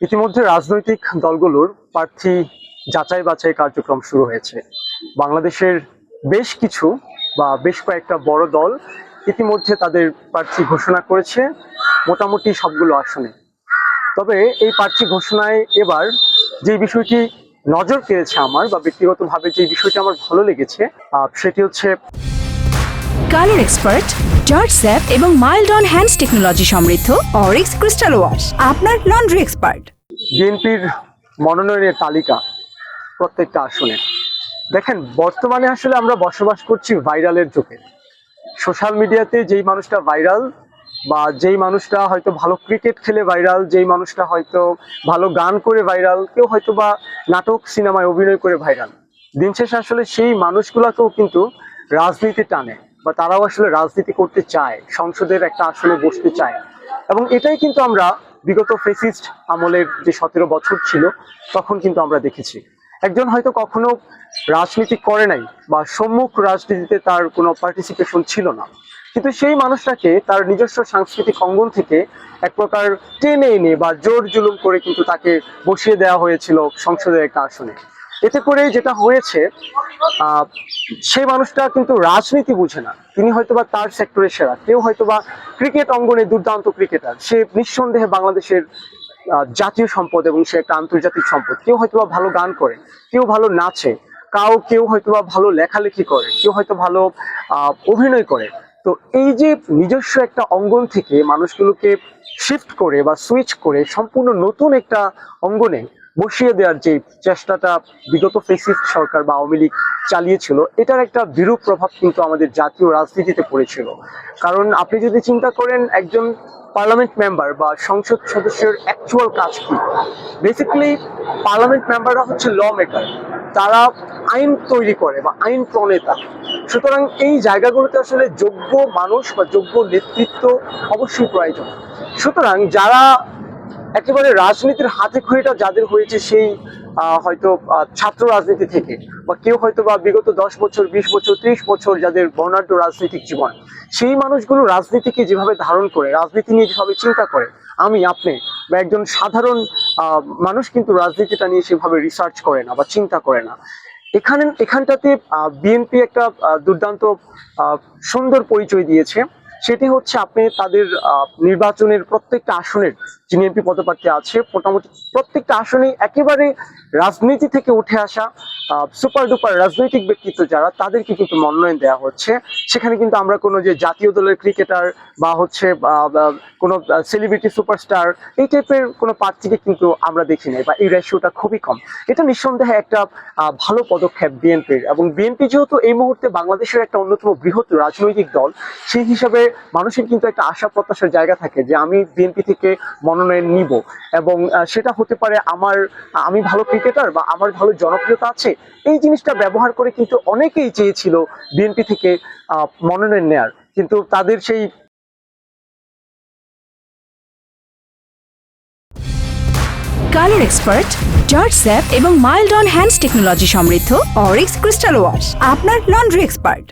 ইতিমধ্যে রাজনৈতিক দলগুলোর প্রার্থী যাচাই বাছাই কার্যক্রম শুরু হয়েছে। বাংলাদেশের বেশ কিছু বা বেশ কয়েকটা বড় দল ইতিমধ্যে তাদের প্রার্থী ঘোষণা করেছে, মোটামুটি সবগুলো আসনে। তবে এই প্রার্থী ঘোষণায় এবার যে বিষয়টি নজর পেয়েছে আমার বা ব্যক্তিগতভাবে যে বিষয়টি আমার ভালো লেগেছে সেটি হচ্ছে কালার এক্সপার্ট জর্জ স্যাপ এবং মাইল্ড অন হ্যান্ডস টেকনোলজি সমৃদ্ধ অরিক্স ক্রিস্টাল ওয়াশ, আপনার লন্ড্রি এক্সপার্ট। বিএনপির মনোনয়নের তালিকা প্রত্যেকটা আসনে। দেখেন, বর্তমানে আসলে আমরা বসবাস করছি ভাইরালের যুগে। সোশ্যাল মিডিয়াতে যেই মানুষটা ভাইরাল বা যেই মানুষটা হয়তো ভালো ক্রিকেট খেলে ভাইরাল, যেই মানুষটা হয়তো ভালো গান করে ভাইরাল, কেউ হয়তো বা নাটক, সিনেমায় অভিনয় করে ভাইরাল। দিন শেষে আসলে সেই মানুষগুলোকেও কিন্তু রাজনীতি টানে। বা তারাও আসলে রাজনীতি করতে চায়, সংসদের একটা আসনে বসতে চায়। এবং এটাই কিন্তু আমরা বিগত ফেসিস্ট আমলের যে সতেরো বছর ছিল, তখন কিন্তু আমরা দেখেছি। একজন হয়তো কখনো রাজনীতি করে নাই বা সম্মুখ রাজনীতিতে তার কোনো পার্টিসিপেশন ছিল না। কিন্তু সেই মানুষটাকে তার নিজস্ব সাংস্কৃতিক অঙ্গন থেকে এক প্রকার টেনে এনে বা জোর জুলুম করে কিন্তু তাকে বসিয়ে দেওয়া হয়েছিল সংসদের একটা আসনে। এতে করে যেটা হয়েছে সেই মানুষটা কিন্তু রাজনীতি বুঝে না। তিনি হয়তোবা তার সেক্টরে সেরা, কেউ হয়তোবা ক্রিকেট অঙ্গনে দুর্দান্ত ক্রিকেটার সে নিঃসন্দেহে বাংলাদেশের জাতীয় সম্পদ এবং সে একটা আন্তর্জাতিক সম্পদ। কেউ হয়তোবা ভালো গান করে, কেউ ভালো নাচে, কাউ, কেউ হয়তোবা ভালো লেখালেখি করে, কেউ হয়তো ভালো অভিনয় করে। তো এই যে নিজস্ব একটা অঙ্গন থেকে মানুষগুলোকে শিফট করে বা সুইচ করে সম্পূর্ণ নতুন একটা অঙ্গনে বসিয়ে দেওয়ার যে চেষ্টাটা বিগত ফেসিস্ট সরকার বা আওয়ামী লীগ চালিয়েছিল, এটার একটা বিরূপ প্রভাব কিন্তু আমাদের জাতীয় রাজনীতিতে পড়েছিল। কারণ আপনি যদি চিন্তা করেন, একজন পার্লামেন্ট মেম্বার বা সংসদ সদস্যের অ্যাকচুয়াল কাজ কি? বেসিক্যালি পার্লামেন্ট মেম্বাররা হচ্ছে ল মেকার তারা আইন তৈরি করে বা আইন প্রণেতা। সুতরাং এই জায়গাগুলোতে আসলে যোগ্য মানুষ বা যোগ্য নেতৃত্ব অবশ্যই প্রয়োজন। সুতরাং যারা একেবারে রাজনীতির হাতে খড়িটা যাদের হয়েছে সেই হয়তো ছাত্র রাজনীতি থেকে, বা কেউ হয়তো বা বিগত দশ বছর, বিশ বছর, ত্রিশ বছর যাদের বর্ণাঢ্য রাজনৈতিক জীবন, সেই মানুষগুলো রাজনীতিকে যেভাবে ধারণ করে, রাজনীতি নিয়ে যেভাবে চিন্তা করে, আমি, আপনি, বা একজন সাধারণ মানুষ কিন্তু রাজনীতিটা নিয়ে সেভাবে রিসার্চ করে না বা চিন্তা করে না। এখানে, এখানটাতে বিএনপি একটা দুর্দান্ত সুন্দর পরিচয় দিয়েছে। সেটি হচ্ছে আপনি তাদের নির্বাচনের প্রত্যেকটা আসনের যিনি এমপি পদপ্রার্থী আছে, মোটামুটি প্রত্যেকটা আসনেই একেবারে রাজনীতি থেকে উঠে আসা সুপার ডুপার রাজনৈতিক ব্যক্তিত্ব যারা, তাদেরকে কিন্তু মনোনয়ন দেওয়া হচ্ছে। সেখানে কিন্তু আমরা কোনো যে জাতীয় দলের ক্রিকেটার বা হচ্ছে কোনো সেলিব্রিটি সুপারস্টার এই টাইপের কোনো প্রার্থীকে কিন্তু আমরা দেখি নাই বা এই রেশিওটা খুবই কম। এটা নিঃসন্দেহে একটা ভালো পদক্ষেপ বিএনপির এবং বিএনপি যেহেতু এই মুহূর্তে বাংলাদেশের একটা অন্যতম বৃহৎ রাজনৈতিক দল, সেই হিসাবে মানুষের কিন্তু একটা আশা প্রত্যাশার জায়গা থাকে যে আমি বিএনপি থেকে মনোনয়ন নিব। এবং সেটা হতে পারে আমার, আমি ভালো ক্রিকেটার বা আমার ভালো জনপ্রিয়তা আছে। এই জিনিসটা ব্যবহার করে কিন্তু অনেকেই চেয়েছিল বিএনপি থেকে মনোনয়ন নেয়ার। কিন্তু তাদের সেই কালার এক্সপার্ট, জর্জ স্যাপ এবং মাইল্ড অন হ্যান্ডস টেকনোলজি সমৃদ্ধ অরিক্স ক্রিস্টাল ওয়াশ, আপনার লন্ড্রি এক্সপার্ট।